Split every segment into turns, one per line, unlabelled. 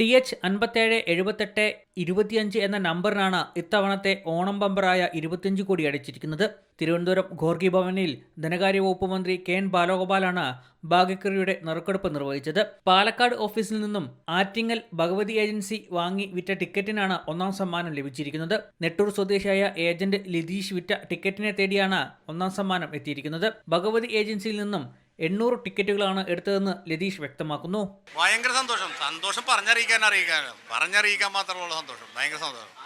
T H അൻപത്തേഴ് എഴുപത്തെട്ട് ഇരുപത്തിയഞ്ച് എന്ന നമ്പറിനാണ് ഇത്തവണത്തെ ഓണം ബമ്പറായ ഇരുപത്തിയഞ്ച് കോടി അടിച്ചിരിക്കുന്നത്. തിരുവനന്തപുരം ഘോർഗി ഭവനിൽ ധനകാര്യ വകുപ്പ് മന്ത്രി കെ എൻ ബാലഗോപാലാണ് ഭാഗ്യക്കറിയുടെ നറുക്കെടുപ്പ് നിർവഹിച്ചത്. പാലക്കാട് ഓഫീസിൽ നിന്നും ആറ്റിങ്ങൽ ഭഗവതി ഏജൻസി വാങ്ങി വിറ്റ ടിക്കറ്റിനാണ് ഒന്നാം സമ്മാനം ലഭിച്ചിരിക്കുന്നത്. നെട്ടൂർ സ്വദേശിയായ ഏജന്റ് ലിതീഷ് വിറ്റ ടിക്കറ്റിനെ തേടിയാണ് ഒന്നാം സമ്മാനം എത്തിയിരിക്കുന്നത്. ഭഗവതി ഏജൻസിയിൽ നിന്നും എണ്ണൂറ് ടിക്കറ്റുകളാണ് എടുത്തതെന്ന് ലതീഷ് വ്യക്തമാക്കുന്നു.
ഭയങ്കര സന്തോഷം. സന്തോഷം പറഞ്ഞറിയിക്കാൻ അറിയിക്കാൻ പറഞ്ഞറിയിക്കാൻ മാത്രമുള്ള സന്തോഷം. ഭയങ്കര സന്തോഷം.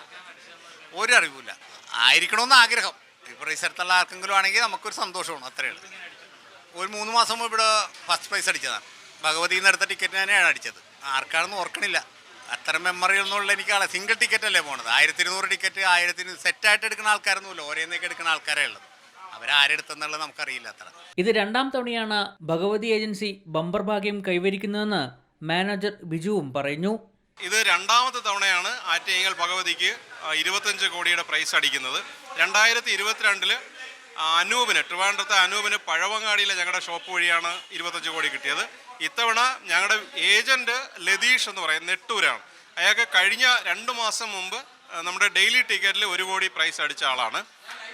ഒരു അറിവില്ല ആയിരിക്കണമെന്ന് ആഗ്രഹം. ഈ പരിസരത്തുള്ള ആർക്കെങ്കിലും ആണെങ്കിൽ നമുക്കൊരു സന്തോഷമാണ്. അത്രയേ ഉള്ളൂ. ഒരു മൂന്ന് മാസം മുമ്പ് ഇവിടെ ഫസ്റ്റ് പ്രൈസ് അടിച്ചതാണ്. ഭഗവതി നിന്ന് എടുത്ത ടിക്കറ്റ് തന്നെയാണ് അടിച്ചത്. ആർക്കാണെന്ന് ഓർക്കണില്ല. അത്ര മെമ്മറി ഒന്നുമുള്ള എനിക്കാണ് സിംഗിൾ ടിക്കറ്റ് അല്ലേ പോണത്? ആയിരത്തി ഇരുന്നൂറ് ടിക്കറ്റ് ആയിരത്തിന് സെറ്റായിട്ട് എടുക്കുന്ന ആൾക്കാരൊന്നുമില്ല. ഓരോന്നേക്ക് എടുക്കുന്ന ആൾക്കാരേ ഉള്ളത് അവരാരെടുത്തെന്നുള്ളത് നമുക്കറിയില്ല അത്ര.
ഇത് രണ്ടാം തവണയാണ് ഭഗവതി ഏജൻസി ബമ്പർ ഭാഗ്യം കൈവരിക്കുന്നതെന്ന് മാനേജർ ബിജുവും പറഞ്ഞു
ഇത് രണ്ടാമത്തെ തവണയാണ് ആറ്റിങ്ങൽ ഭഗവതിക്ക് ഇരുപത്തഞ്ച് കോടിയുടെ പ്രൈസ് അടിക്കുന്നത്. രണ്ടായിരത്തി ഇരുപത്തിരണ്ടിൽ അനൂപിന് ട്രിവാൻഡ്രത്തെ അനൂപിന് പഴവങ്ങാടിയിലെ ഞങ്ങളുടെ ഷോപ്പ് വഴിയാണ് ഇരുപത്തഞ്ച് കോടി കിട്ടിയത്. ഇത്തവണ ഞങ്ങളുടെ ഏജന്റ് ലതീഷ് എന്ന് പറയും നെട്ടൂരാണ്. അയാൾക്ക് കഴിഞ്ഞ രണ്ട് മാസം മുമ്പ് നമ്മുടെ ഡെയിലി ടിക്കറ്റിൽ ഒരു കോടി പ്രൈസ് അടിച്ച ആളാണ്.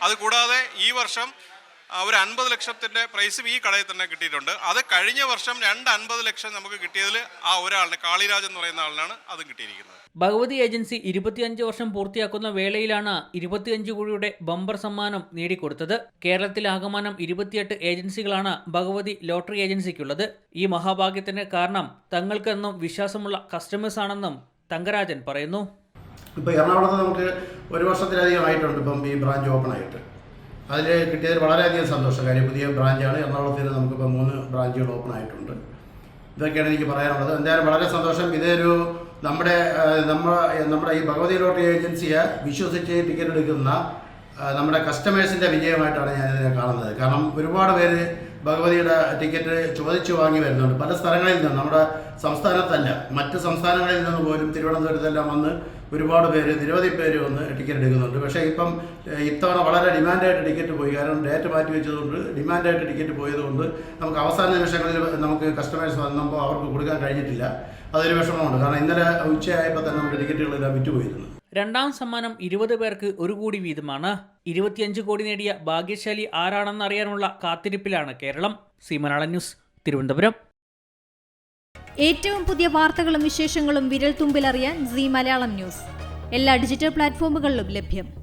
അതുകൂടാതെ ഈ വർഷം ഒരു അൻപത് ലക്ഷത്തിന്റെ പ്രൈസും ഈ കടയിൽ തന്നെ കിട്ടിയിട്ടുണ്ട്. അത് കഴിഞ്ഞ വർഷം രണ്ട് അൻപത് ലക്ഷം നമുക്ക് കിട്ടിയതിൽ ആ ഒരാളിന് കാളിരാജ് എന്ന് പറയുന്ന ആളിനാണ് അതും കിട്ടിയിരിക്കുന്നത്.
ഭഗവതി ഏജൻസി ഇരുപത്തിയഞ്ച് വർഷം പൂർത്തിയാക്കുന്ന വേളയിലാണ് ഇരുപത്തിയഞ്ച് കോടിയുടെ ബമ്പർ സമ്മാനം നേടിക്കൊടുത്തത്. കേരളത്തിൽ ആകമാനം ഇരുപത്തിയെട്ട് ഏജൻസികളാണ് ഭഗവതി ലോട്ടറി ഏജൻസിക്കുള്ളത്. ഈ മഹാഭാഗ്യത്തിന് കാരണം തങ്ങൾക്കെന്നും വിശ്വാസമുള്ള കസ്റ്റമേഴ്സാണെന്നും തങ്കരാജൻ പറയുന്നു.
ഇപ്പോൾ എറണാകുളത്ത് നമുക്ക് ഒരു വർഷത്തിലധികം ആയിട്ടുണ്ട് ഇപ്പം ഈ ബ്രാഞ്ച് ഓപ്പൺ ആയിട്ട്. അതിൽ കിട്ടിയതിൽ വളരെയധികം സന്തോഷം. കാര്യം പുതിയ ബ്രാഞ്ചാണ് എറണാകുളത്തിൽ നമുക്കിപ്പോൾ മൂന്ന് ബ്രാഞ്ചുകൾ ഓപ്പൺ ആയിട്ടുണ്ട്. ഇതൊക്കെയാണ് എനിക്ക് പറയാനുള്ളത്. എന്തായാലും വളരെ സന്തോഷം. ഇതൊരു നമ്മുടെ നമ്മുടെ നമ്മ നമ്മുടെ ഈ ഭഗവതി ലോട്ടറി ഏജൻസിയെ വിശ്വസിച്ച് ടിക്കറ്റ് എടുക്കുന്ന നമ്മുടെ കസ്റ്റമേഴ്സിന്റെ വിജയമായിട്ടാണ് ഞാനിതിനെ കാണുന്നത്. കാരണം ഒരുപാട് പേര് ഭഗവതിയുടെ ടിക്കറ്റ് ചോദിച്ചു വാങ്ങി വരുന്നുണ്ട്. പല സ്ഥലങ്ങളിൽ നിന്ന് നമ്മുടെ സംസ്ഥാനത്തല്ല മറ്റ് സംസ്ഥാനങ്ങളിൽ നിന്ന് പോലും തിരുവനന്തപുരത്തെല്ലാം വന്ന് ഒരുപാട് പേര് നിരവധി പേര് വന്ന് ടിക്കറ്റ് എടുക്കുന്നുണ്ട്. പക്ഷേ ഇപ്പം ഇത്തവണ വളരെ ഡിമാൻഡായിട്ട് ടിക്കറ്റ് പോയി. കാരണം ഡേറ്റ് മാറ്റി വെച്ചതുകൊണ്ട് ഡിമാൻഡായിട്ട് ടിക്കറ്റ് പോയതുകൊണ്ട് നമുക്ക് അവസാന നിമിഷങ്ങളിൽ നമുക്ക് കസ്റ്റമേഴ്സ് വന്നപ്പോൾ അവർക്ക് കൊടുക്കാൻ കഴിഞ്ഞിട്ടില്ല. അതൊരു വിഷമമുണ്ട്. കാരണം ഇന്നലെ ഉച്ചയായപ്പോൾ തന്നെ നമുക്ക് ടിക്കറ്റുകളെല്ലാം വിറ്റുപോയിരുന്നു.
രണ്ടാം സമ്മാനം ഇരുപത് പേർക്ക് ഒരു കോടി വീതമാണ്. ഇരുപത്തിയഞ്ച് കോടി നേടിയ ഭാഗ്യശാലി ആരാണെന്ന് അറിയാനുള്ള കാത്തിരിപ്പിലാണ് കേരളം. C news Thiruvananthapuram.
ഏറ്റവും പുതിയ വാർത്തകളും വിശേഷങ്ങളും വിരൽ തുമ്പിലറിയാൻ സി മലയാളം ന്യൂസ്. എല്ലാ ഡിജിറ്റൽ പ്ലാറ്റ്ഫോമുകളിലും ലഭ്യം.